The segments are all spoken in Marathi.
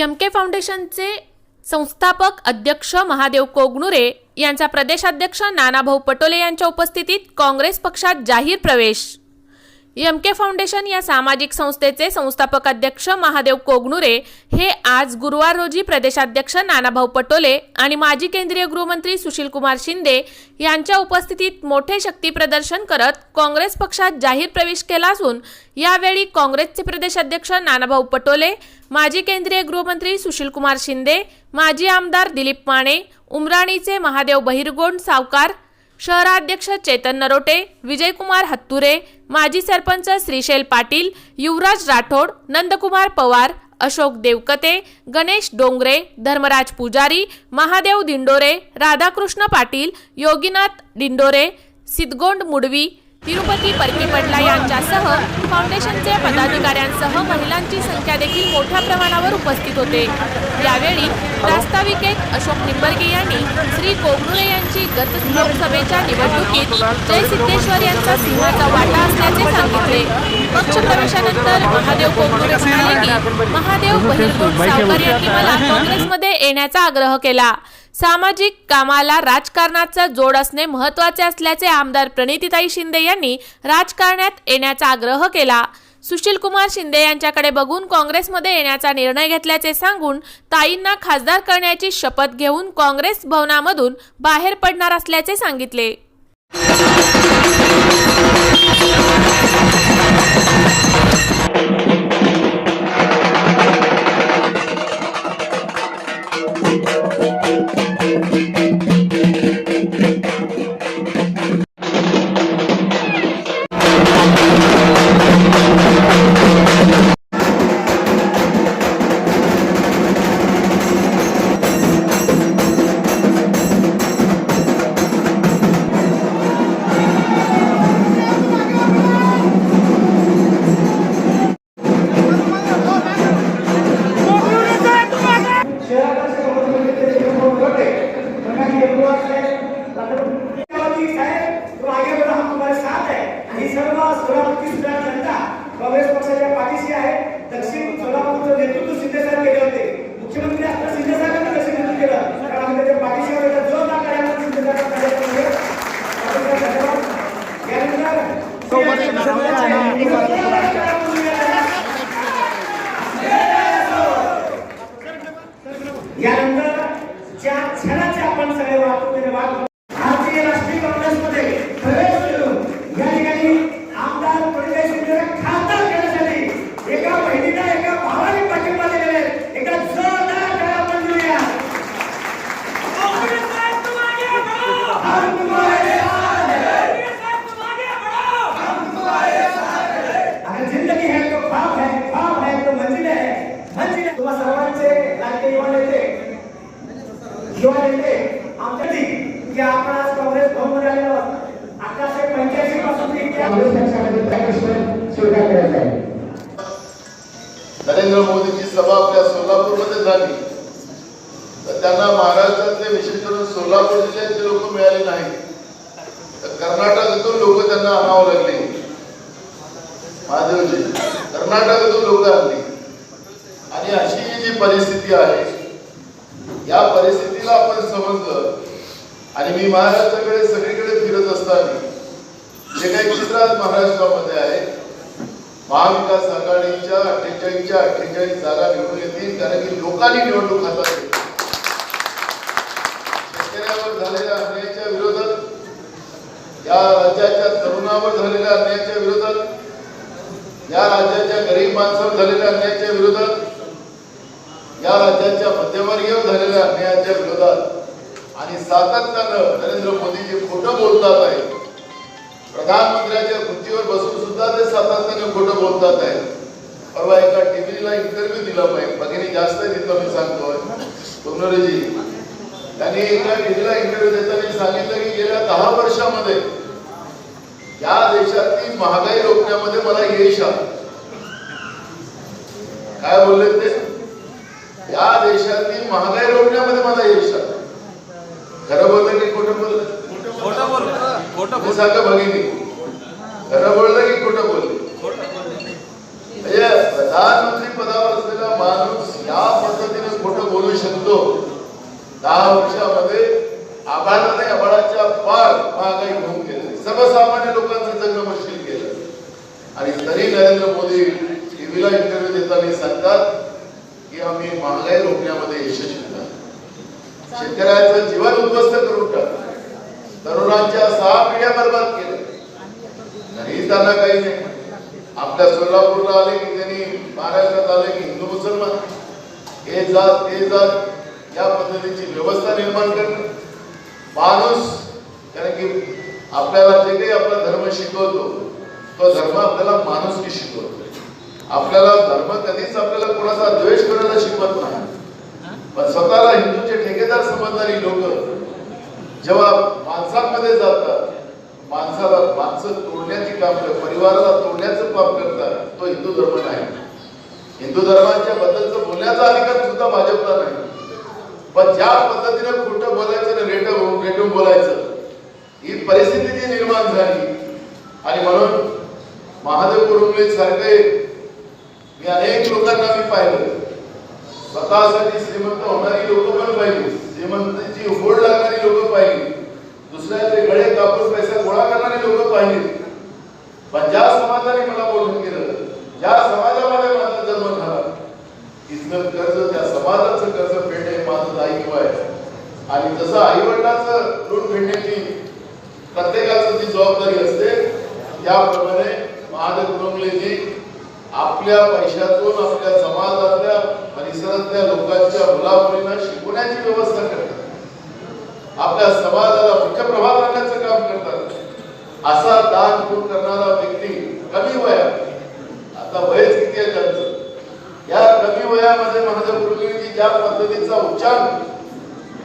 एम के फाउंडेशनचे संस्थापक अध्यक्ष महादेव कोगनुरे यांचा प्रदेशाध्यक्ष नानाभाऊ पटोले यांच्या उपस्थितीत काँग्रेस पक्षात जाहीर प्रवेश. एम के फाउंडेशन या सामाजिक संस्थेचे संस्थापक अध्यक्ष महादेव कोगनुरे हे आज गुरुवार रोजी प्रदेशाध्यक्ष नानाभाऊ पटोले आणि माजी केंद्रीय गृहमंत्री सुशीलकुमार शिंदे यांच्या उपस्थितीत मोठे शक्ती प्रदर्शन करत काँग्रेस पक्षात जाहीर प्रवेश केला असून यावेळी काँग्रेसचे प्रदेशाध्यक्ष नानाभाऊ पटोले माजी केंद्रीय गृहमंत्री सुशीलकुमार शिंदे माजी आमदार दिलीप माने उमराणीचे महादेव बहिरगोंड सावकार शहराध्यक्ष चेतन नरोटे विजयकुमार हत्तुरे माजी सरपंच श्रीशैल पाटील युवराज राठोड नंदकुमार पवार अशोक देवकते गणेश डोंगरे धर्मराज पुजारी महादेव दिंडोरे राधाकृष्ण पाटील योगीनाथ दिंडोरे सिद्धगोंड मुडवी तिरुपती परकीपडला यांच्यासह फाउंडेशनचे पदाधिकाऱ्यांसह महिलांची संख्या देखील मोठ्या प्रमाणावर उपस्थित होते. यावेळी प्रास्ताविकेत अशोक निंबर्गे यांनी श्री कोगनुळे यांची गत लोकसभेच्या निवडणुकीत जय सिद्धेश्वर यांचा सिंहाचा वाटा असल्याचे सांगितले. पक्षप्रवेशानंतर महादेव कोगनुळे म्हणाले की महादेव बहिरगोंड सावकर यांनी मला काँग्रेसमध्ये येण्याचा आग्रह केला. सामाजिक कामाला राजकारणाचा जोड असणे महत्त्वाचे असल्याचे आमदार प्रणितीताई शिंदे यांनी राजकारणात येण्याचा आग्रह केला. सुशीलकुमार शिंदे यांच्याकडे बघून काँग्रेसमध्ये येण्याचा निर्णय घेतल्याचे सांगून ताईंना खासदार करण्याची शपथ घेऊन काँग्रेस भवनामधून बाहेर पडणार असल्याचे सांगितले. यानंतर लाडके युवा नेते युवा नेते आमच्यासाठी की आपण आज काँग्रेस भवनमध्ये आलेलो आहोत अठराशे पंच्याऐंशी पासून ते इथे काँग्रेस पक्षामध्ये प्रवेश स्वीकार करायचा आहे नरेंद्र मोदींची सभा आपल्या सोलापूरमध्ये झाली. तर त्यांना महाराष्ट्रातले विशेष करून सोलापूर जिल्ह्याचे लोक मिळाले नाही तर कर्नाटकातून लोक त्यांना आणावं लागले. महादेवजी कर्नाटकातून लोक आणली. आणि अशी ही जी परिस्थिती आहे या परिस्थितीला आपण समजलं आणि मी महाराष्ट्राकडे सगळीकडे फिरत असताना जे काही चित्र महाराष्ट्रामध्ये आहे महाविकास आघाडीच्या अठ्ठेचाळीसच्या अठ्ठेचाळीस जागा निवडून येतील कारण की लोकांनी निवडणूक हातात घेतली. शेतकऱ्यावर झालेल्या अन्यायाच्या विरोधात या राज्याच्या तरुणावर झालेल्या अन्यायाच्या विरोधात या राज्याच्या गरीब माणसावर झालेल्या अन्यायाच्या विरोधात या राज्याच्या मध्यमवर्गीय झालेल्या अन्यायाच्या विरोधात आणि सातत्यानं नरेंद्र मोदीजी खोटं बोलतात आहे. प्रधानमंत्र्याच्या खुर्चीवर बसून सुद्धा ते सातत्याने खोटं बोलतात आहे. परवा एका टीव्हीला इंटरव्ह्यू दिला पाहिजे भगिनी जास्त आहे मी सांगतोय. सोनरेजी त्यांनी एका टीव्हीला इंटरव्ह्यू देताना सांगितलं की गेल्या दहा वर्षामध्ये या देशातली महागाई रोखण्यामध्ये मला यश आलं. काय बोलले ते? या देशातली महागाई रोखण्यामध्ये मला यश आलं. खरं बोललं की खोटं बोललं? खोटं बोल खोटं हे सांगा भगिनी खरं बोललं की खोटं बोलले म्हणजे प्रधानमंत्री पदावर असलेला माणूस या पद्धतीने पद्धतीने खोटं बोलू शकतो दहा वर्षामध्ये आभाळाने आभाळाच्या पार महागाई होऊन गेली सर्वसामान्य लोकांचं जगणं मुश्किल केलं आणि तरी नरेंद्र मोदी टीव्हीला इंटरव्ह्यू देताना सांगतात की आम्ही महागाई रोखण्यामध्ये यशस्वी झालो शेतकऱ्याचं जीवन उद्ध्वस्त करून टाकलं तरुणांच्या सहा पिढ्या बर्बाद केलं. नाही त्यांना काही नाही. आपल्या सोलापूरला आले की त्यांनी महाराष्ट्रात आले की हिंदू मुसलमान. हे जात ते जात या पद्धतीची व्यवस्था निर्माण करणं. माणूस कारण की आपल्याला जे काही आपला धर्म शिकवतो तो धर्म आपल्याला माणुसकी शिकवतो. आपल्याला धर्म कधीच आपल्याला कोणाचा द्वेष करायला शिकवत नाही. पण स्वतःला हिंदूचे ठेकेदार समजणारी लोक जेव्हा माणसांमध्ये जातात माणसं तोडण्याची काम करतात. परिवाराला तोडण्याचं काम करतात. तो हिंदू धर्म नाही. हिंदू धर्माच्या बद्दलचं बोलण्याचा अधिकार सुद्धा भाजपला नाही. पण ज्या पद्धतीने खोटं बोलायचं आणि रेटून रेटून बोलायचं ही परिस्थिती जी निर्माण झाली आणि म्हणून महादेव कुरुंबले सारखे मी अनेक लोकांना मी पाहिलं. स्वतःसाठी श्रीमंत होणारी लोक पण पाहिली. श्रीमंतीची होड लागणारी लोक पाहिली. दुसऱ्याचे गळे कापून पैसा गोळा करणारे लोक पाहिली पण ज्या समाजाने मला बोलून केलं ज्या समाजामध्ये माझा जन्म झाला इथलं कर्ज त्या समाजाचं कर्ज फेडणे माझं दायित्व आहे. आणि जसं आई वडिलांचं ऋण फेडण्याची प्रत्येकाचं जी जबाबदारी असते त्याप्रमाणे महादेव कुरुंगलेजी आपल्या पैशातून आपल्या समाजातल्या परिसरातल्या लोकांच्या मुलामुलींना शिकवण्याची व्यवस्था करतात. आपल्या समाजाला मुख्य प्रभाव आणण्याचं काम करतात. असा दान गुण करणारा व्यक्ती कमी वयात आता वयच किती आहे त्यांचं? या कमी वयामध्ये माझ्या कुरुंगलेजी ज्या पद्धतीचा उच्चार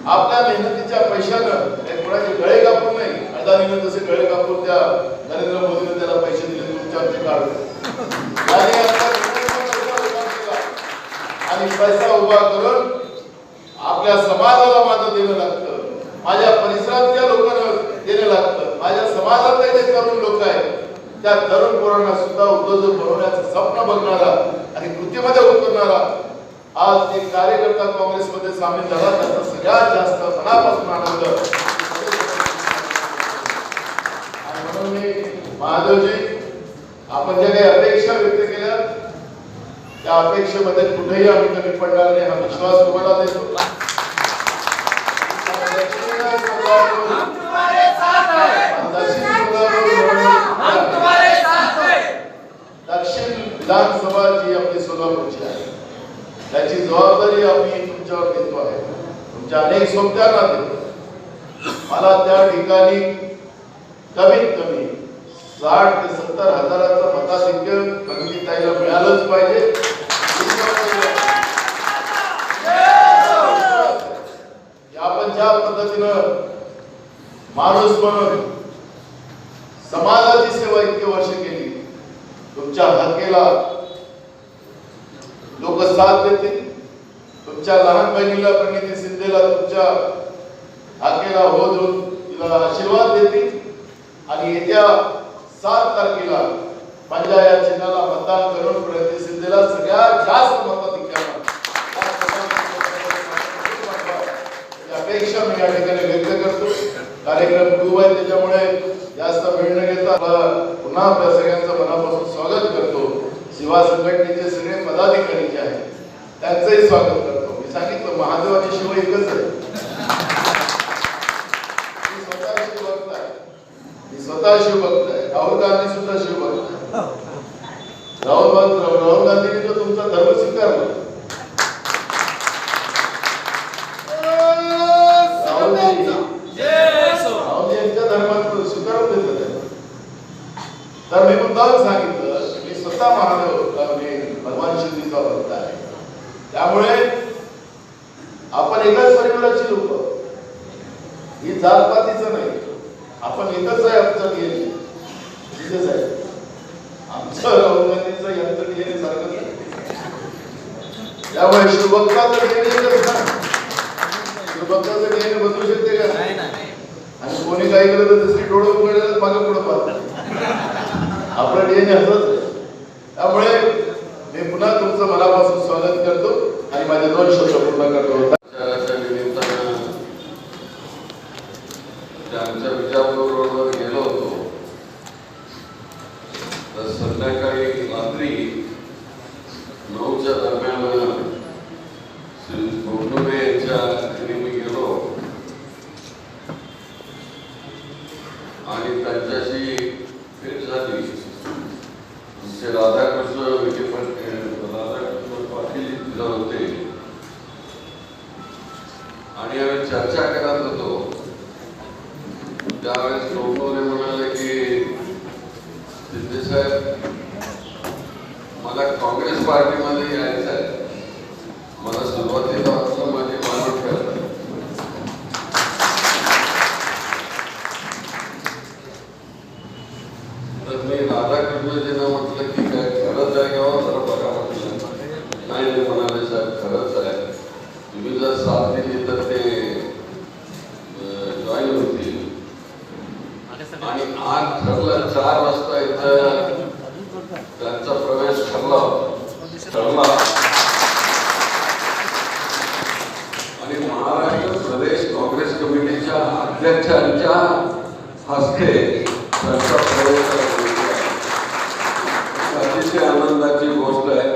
आपल्या मेहनतीच्या पैशानं कोणाचे गळे कापून नाही अदानीनं जसे गळे कापून त्या नरेंद्र मोदीने त्याला पैसे दिले उच्चारचे काढले आणि पैसा उभा आणि पैसा उभा करून आपल्या समाजाला माझं देणं लागतं. माझ्या परिसरातल्या लोकांना देणं लागतं. माझ्या समाजातले जे तरुण लोक आहेत. त्या तरुण पोरांना सुद्धा उद्योजक बनवण्याचं स्वप्न बघणारा आणि कृतीमध्ये उतरणारा आज एक कार्यकर्ता काँग्रेसमध्ये सामील झाला त्याचा सगळ्यात जास्त मनापासून आनंद. आणि म्हणून मी महादेवजी आपण ज्या काही अपेक्षा व्यक्त केल्या त्या अपेक्षेमध्ये कुठेही आम्ही कमी पडणार नाही. हा विश्वास तुम्हाला देतो. विधानसभा जी आपली सोलापूरची आहे. त्याची जबाबदारी आम्ही तुमच्यावर घेतो आहे. तुमच्या अनेक सोबत्यांना देतो मला त्या ठिकाणी कमीत कमी साठ ते सत्तर हजाराचं मताधिक्य प्रगती ताईला मिळालंच पाहिजे. आपण ज्या पद्धतीनं माणूस म्हणून समाजाची सेवा इतके वर्ष केली तुमच्या हाकेला लोक साथ देतील. तुमच्या लहान बहिणीला प्रणिती शिंदेला तुमच्या हाकेला हो धरून तिला आशीर्वाद देतील. आणि येत्या सात तारखेला माझ्या या चिन्हाला मतदान करून प्रणिती शिंदेला सगळ्यात जास्त मताधिक्यानं अपेक्षा मी या ठिकाणी व्यक्त करतो. कार्यक्रम खूप आहे त्याच्यामुळे जास्त वेळ न घेता पुन्हा आपल्या सगळ्यांचं मनापासून स्वागत करतो. शिवा संघटनेचे सगळे पदाधिकारी जे आहेत. त्यांचंही स्वागत करतो. मी सांगितलं महादेवाचे शिव एकच आहे स्वतः शिवभक्त आहे. मी स्वतः शिवभक्त आहे. राहुल गांधी सुद्धा शिवभक्त आहे. राहुल गांधी राहुल गांधींनी तो तुमचा धर्म स्वीकारला राहुलजी राहुलजी यांच्या धर्मात स्वीकारून देतात त्यांना. तर मी मुद्दाम सांगितलं की मी स्वतः महादेव मी भगवान शिंदेचा भक्त आहे त्यामुळे आपण एकाच परिवाराची लोक ही जातपातीचं नाही आपण एकच आहे आमचं डीएनए तिथेच आहे आमचं गांधीचं यांचं डीएनए सारखं त्यामुळे शिवभक्ताचं डीएनए शिवभक्ताचं डीएनए बदलू शकते का? नाही नाही. आणि कोणी काही केलं तर दुसरी डोळं उघडलं मागे पुढे पाहतात. आपलं डीएनए हसत त्यामुळे मी पुन्हा तुमचं मनापासून स्वागत करतो आणि माझे दोन शब्द पूर्ण करतो. तर संध्याकाळी रात्री नऊच्या दरम्यान श्री गोडुबे यांच्या घरी मी गेलो आणि त्यांच्याशी भेट झाली आमचे राधाकृष्ण विखे पाटील राधाकृष्ण पाटील तिथं होते आणि आम्ही चर्चा करत होतो त्यावेळेस लोकोने म्हणाले की सिद्धेसाहेब मला काँग्रेस पार्टीमध्ये यायचं आहे मला सुरुवातीला वाटलं माझी मानव करतात तर मी राधाकृष्णजींना म्हटलं की काय खरंच आहे का हो? जरा बघा म्हटलं नाही नाही म्हणाले साहेब खरंच आहे तुम्ही जर साथ दिली तर ते जॉईन होतील आणि आज ठरलं चार वाजता इथं त्यांचा प्रवेश ठरला होता ठरला आणि महाराष्ट्र प्रदेश काँग्रेस कमिटीच्या अध्यक्षांच्या हस्ते अतिशय आनंदाची गोष्ट आहे.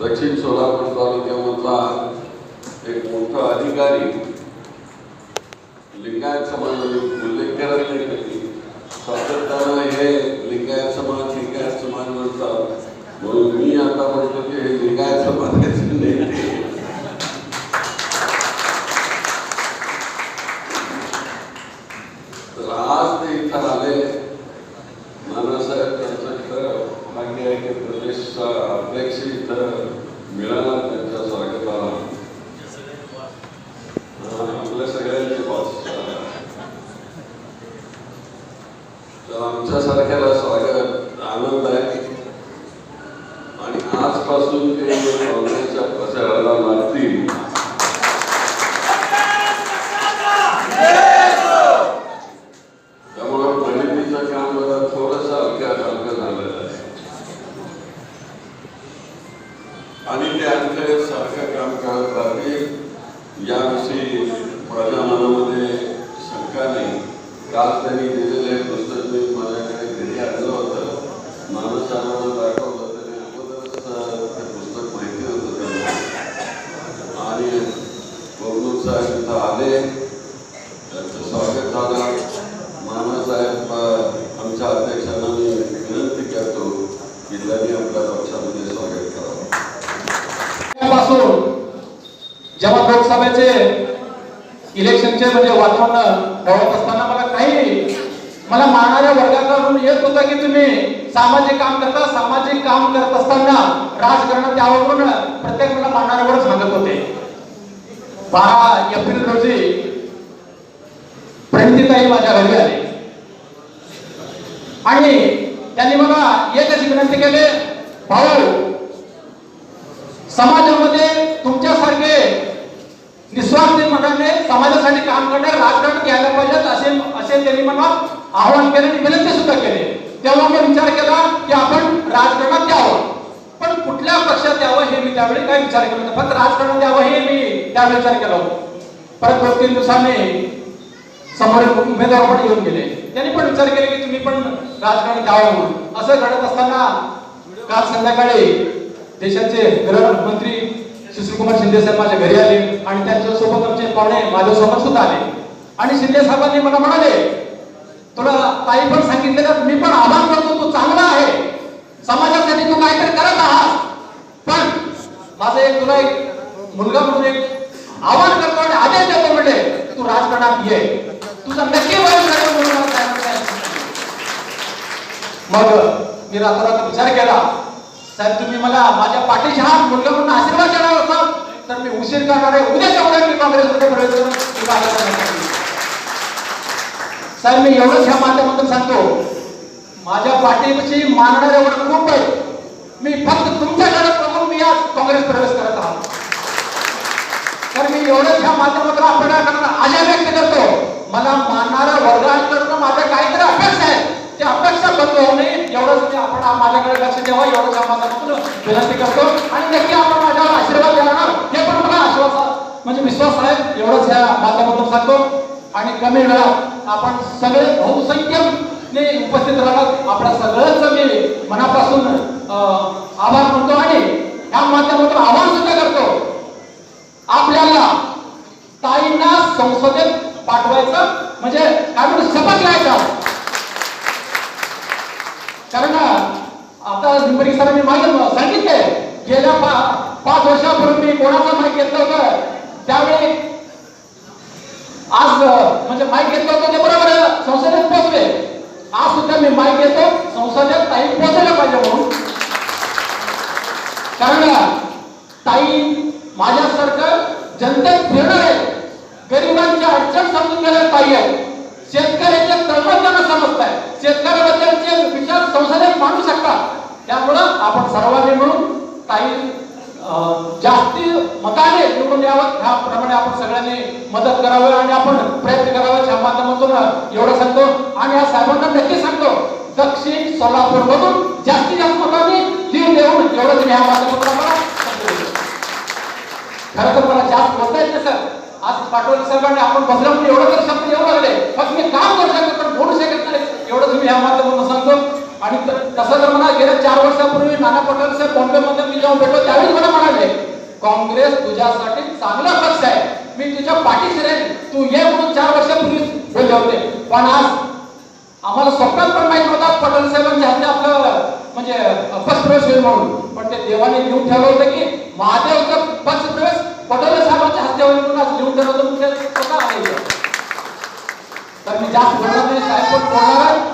दक्षिण सोलापूर तालुक्यामधला एक मोठा अधिकारी लिंगायत समाज उल्लेख करत नाही कधी सातत्यानं हे लिंगायत समाज लिंगायत समाज म्हणतात म्हणून मी आता म्हणतो की हे लिंगायत समाजाचे नेते तर आज ते इथं आले नानासाहेब त्यांचं खरं भाग्य आहे की प्रदेशचा अध्यक्ष इथं मिळाला त्यांच्या स्वागताला हा, आपल्या सगळ्यांचे बॉस तर आमच्यासारख्याला स्वागत आनंद आहे आणि आजपासून ते काँग्रेसच्या प्रचाराला लागतील त्यामुळं गणितीचं काम जरा थोडस हलक्या हलकं झालेलं आहे आणि ते आणखी सारखं काम करत राहतील याविषयी माझ्या मनामध्ये शंका नाही काल त्यांनी दिलेले पुस्तक मी माझ्याकडे घरी आणलं होतं माणसांना दाखवलं त्याने अगोदरच अं, ते पुस्तक माहिती होतं त्यांना आणि बबलू साहेब इथं आले त्यांचं स्वागत झालं मामासाहेब अं, आमच्या अध्यक्षांना मी विनंती करतो की त्यांनी आपल्या पक्षामध्ये स्वागत करावं पासून जेव्हा लोकसभेचे इलेक्शनचे म्हणजे वातावरण होत असताना मला काही मला मारणाऱ्या वर्गाकडून येत होता की तुम्ही सामाजिक काम करता सामाजिक काम करत असताना राजकारण त्यावरून म्हणून प्रत्येक मला मारणाऱ्यावर सांगत होते. बारा एप्रिल रोजी प्रणितीताई माझ्या घरी आले. आणि त्यांनी मला एकच विनंती केले भाऊ समाजामध्ये तुमच्यासारखे निस्वार्थी मनाने समाजासाठी काम करणारे राजकारण घ्यायला पाहिजेत असे असे त्यांनी मला आवाहन केले आणि विनंती सुद्धा केली. तेव्हा मी विचार केला की आपण राजकारणात द्यावं पण कुठल्या पक्षात द्यावं हे मी त्यावेळी काय विचार केला फक्त राजकारणात द्यावं हे मी त्यावेळी विचार केला परत दोन तीन दिवसांनी समोर उमेदवार पण येऊन गेले. त्यांनी पण विचार केले की तुम्ही पण राजकारण द्यावं म्हणून. असं घडत असताना काल संध्याकाळी देशाचे गृहमंत्री सुशीलकुमार शिंदे साहेब माझ्या घरी आले आणि त्यांच्यासोबत आमचे पाहुणे माझ्यासोबत सुद्धा आले. आणि शिंदे साहेबांनी मला म्हणाले तुला ताई पण सांगितले तर मी पण आभार करतो तू चांगला आहे. समाजासाठी तू काहीतरी करत आहात. पण माझं एक तुला एक मुलगा म्हणून एक आवाहन करतो आणि आदेश देतो म्हणजे तू राजकारणात ये. तुझा नक्की मग मी रात्र विचार केला साहेब तुम्ही मला माझ्या पाठीशी हा मुलगा म्हणून आशीर्वाद देणार होता तर मी उशीर करणार आहे उद्याच्या उद्या मी काँग्रेसमध्ये प्रवेश साहेब मी एवढंच ह्या माध्यमातून सांगतो माझ्या पाठीशी मानणारे एवढं खूप आहे मी फक्त तुमच्या घरात बघून मी आज काँग्रेस प्रवेश करत आहोत. तर मी एवढंच ह्या माध्यमातून आपल्याला आशा व्यक्त करतो. मला मानणाऱ्या वर्गांकडून माझा काहीतरी अपेक्षा आहे ते अपेक्षा बंद होऊ नये एवढंच मी आपण माझ्याकडे लक्ष द्यावं एवढंच आम्हाला विनंती करतो. आणि नक्की आपण माझ्यावर आशीर्वाद देणार हे पण मला आश्वास म्हणजे विश्वास आहे एवढंच या माध्यमातून सांगतो. आणि कमी वेळा आपण सगळे बहुसंख्यने उपस्थित राहत आपल्या सगळ्यांचं मी मनापासून अं, आभार म्हणतो आणि या माध्यमातून आव्हान सुद्धा करतो. आपल्याला ताईंना संसदेत पाठवायचं म्हणजे काय म्हणतो शपथ घ्यायचा. कारण आता निंबरी सरांनी मागे सांगितले गेल्या पा पाच वर्षापूर्वी मी कोणाचा माईक घेतलं होतं? त्यावेळी आज म्हणजे माईक घेतलं होतं ते बरोबर संसदेत पोहोचले. आज सुद्धा मी माईक घेतो. संसदेत ताई पोहोचायला पाहिजे म्हणून. कारण ताई माझ्यासारखं जनतेत फिरणार आहे गरिबांच्या अडचण समजून घेणार ताई आहे शेतकऱ्याच्या तळमळ समजताय. शेतकऱ्याबद्दलचे विचार संसदेत मांडू शकतात त्यामुळं आपण सर्वांनी मिळून काही अं, जास्ती मताने निवडून यावं ह्याप्रमाणे आपण सगळ्यांनी मदत करावी आणि आपण प्रयत्न करावे. या माध्यमातून एवढं सांगतो. आणि या साहेबांना नक्की सांगतो दक्षिण सोलापूर मधून जास्तीत जास्त मतांनी लीड देऊन एवढंच मी या माध्यमातून आम्हाला खरं तर मला जास्त बोलता येत सर. आज पाटोले साहेबांनी आपण बसल्यामुळे एवढं तर शब्द येऊ लागले. फक्त मी काम करू शकतो पण बोलू शकत नाही. एवढंच मी ह्या माध्यमातून सांगतो. आणि तसं जर म्हणा गेल्या चार वर्षापूर्वी नाना पटोले साहेब बॉम्बेमध्ये मी जेव्हा भेटलो त्यावेळी मला म्हणाले काँग्रेस तुझ्यासाठी चांगला पक्ष आहे. मी तुझ्या पाठीशी राहील तू ये म्हणून चार वर्षापूर्वी बोलले होते. पण आज आम्हाला स्वप्नात पण माहीत नव्हता पटोले साहेबांच्या हाती आपलं म्हणजे पक्ष प्रवेश होईल म्हणून. पण ते देवाने घेऊन ठेवलं होतं की महादेवचा पक्ष प्रवेश पटोले साहेबांच्या हस्ते होईल म्हणून आज लिहून ठेवलं होतं स्वतः आणायचं तर मी जास्त बोलणार नाही साहेब पण बोलणार आहे